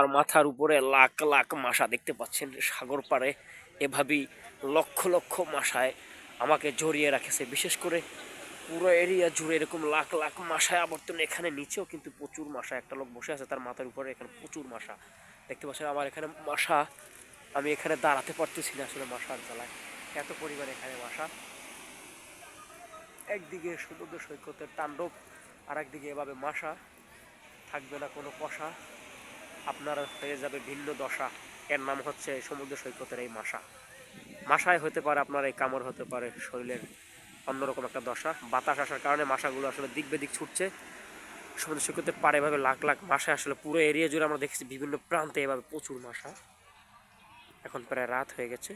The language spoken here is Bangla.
আর মাথার উপরে লাখ লাখ মাসা দেখতে পাচ্ছেন সাগর পাড়ে এভাবেই লক্ষ লক্ষ মাসায় আমাকে জড়িয়ে রাখেছে। বিশেষ করে পুরো এরিয়া জুড়ে এরকম লাখ লাখ মাসায় আবর্তন এখানে নিচেও কিন্তু প্রচুর মাসা। একটা লোক বসে আছে, তার মাথার উপরে এখানে প্রচুর মাসা। দেখতে পাচ্ছেন আমার এখানে মাসা, আমি এখানে দাঁড়াতে পারতেছি না আসলে মাসার জ্বালায় এত পরিমাণ এখানে মাসা। একদিকে সমুদ্র সৈকতের তাণ্ডব আর একদিকে এভাবে মাসা। থাকবে না কোনো কষা। আপনার হয়ে যাবে ভিন্ন দশা। এর নাম হচ্ছে সমুদ্র সৈকতের এই মাসা মাসায় হতে পারে আপনার এই কামড় হতে পারে শরীরের অন্যরকম একটা দশা। বাতাস আসার কারণে মাসাগুলো আসলে দিক বেদিক ছুটছে। সমুদ্র সৈকতের পারে এভাবে লাখ লাখ মাসায় আসলে পুরো এরিয়া জুড়ে আমরা দেখেছি বিভিন্ন প্রান্তে এভাবে প্রচুর মাসা এখন প্রায় রাত হয়ে গেছে।